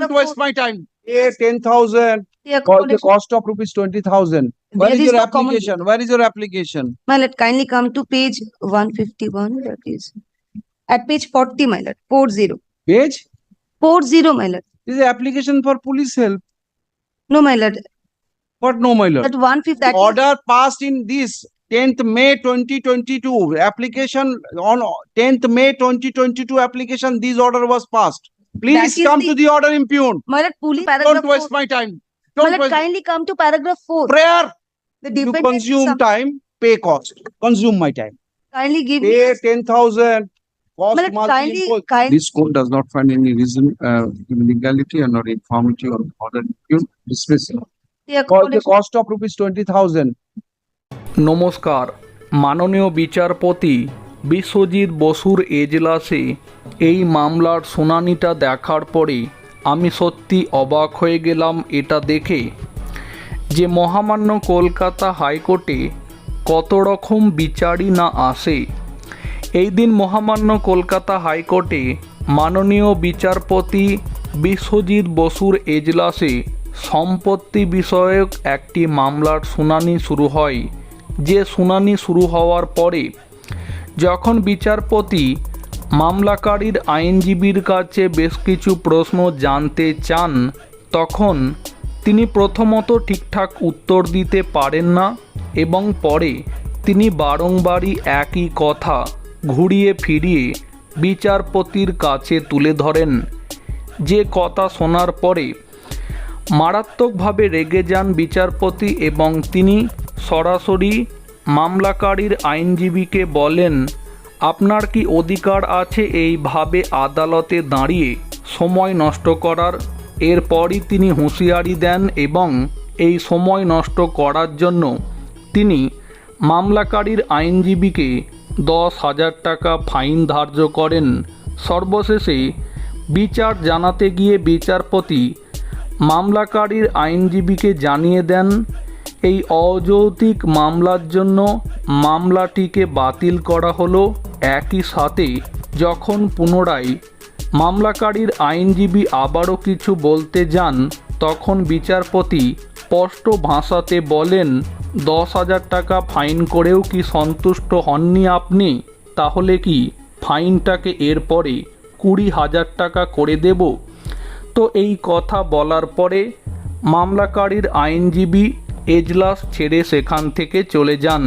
Don't waste my time. Pay ten thousand, The the cost of rupees twenty thousand. Where is your application? Where is your application? my lord, kindly come to page one fifty-one, that is. At page forty, my lord, four zero, Page? four zero, my lord. This is application for police help. No, my lord, What no, my lord? that one fifty, that is, Order passed in this tenth May twenty twenty-two. Application on tenth May twenty twenty-two application, this order was passed. Please is come the- to the order impugn. my lord, police paragraph Don't waste four. my time. My Don't lord, waste. kindly come to paragraph four. Prayer, The you defendant consume some- time, pay cost. Consume my time. kindly give me, Pay ten thousand. Cost my lord, must be kindly, imposed. kindly, This court does not find any reason, uh, illegality or not informity on order impugn dismissal. the For the accommodation, cost of rupees twenty thousand. নমস্কার মাননীয় বিচারপতি বিশ্বজিৎ বসুর এজলাসে এই মামলার শুনানিটা দেখার পরে আমি সত্যি অবাক হয়ে গেলাম এটা দেখে। যে মহামান্য কলকাতা হাইকোর্টে কত রকম বিচারই না আসে। এই দিন মহামান্য কলকাতা হাইকোর্টে মাননীয় বিচারপতি বিশ্বজিৎ বসুর এজলাসে সম্পত্তি বিষয়ক একটি মামলার শুনানি শুরু হয়। যে শুনানি শুরু হওয়ার পরে যখন বিচারপতি মামলাকারীর আইনজীবীর কাছে বেশ কিছু প্রশ্ন জানতে চান, তখন তিনি প্রথমত ঠিকঠাক উত্তর দিতে পারেন না এবং পরে তিনি বারংবারই একই কথা ঘুরিয়ে ফিরিয়ে বিচারপতির কাছে তুলে ধরেন। যে কথা শোনার পরে মারাত্মকভাবে রেগে যান বিচারপতি এবং তিনি সরাসরি মামলাকারীর আইনজীবীকে বলেন, আপনার কি অধিকার আছে এইভাবে আদালতে দাঁড়িয়ে সময় নষ্ট করার? এরপরই তিনি হুঁশিয়ারি দেন এবং এই সময় নষ্ট করার জন্য তিনি মামলাকারীর আইনজীবীকে দশ হাজার টাকা ফাইন ধার্য করেন। সর্বশেষে বিচার জানাতে গিয়ে বিচারপতি মামলাকারীর আইনজীবীকে জানিয়ে দেন এই অযৌক্তিক মামলার জন্য মামলাটিকে বাতিল করা হলো একই সাথে যখন পুনরায় মামলাকারীর আইনজীবী আবারও কিছু বলতে যান, তখন বিচারপতি স্পষ্ট ভাষাতে বলেন, দশ হাজার টাকা ফাইন করেও কি সন্তুষ্ট হননি আপনি? তাহলে কি ফাইনটাকে এরপরে কুড়ি হাজার টাকা করে দেব? তো এই কথা বলার পরে মামলাকারীর আইনজীবী এজলাস ছেড়ে সেখান থেকে চলে যান।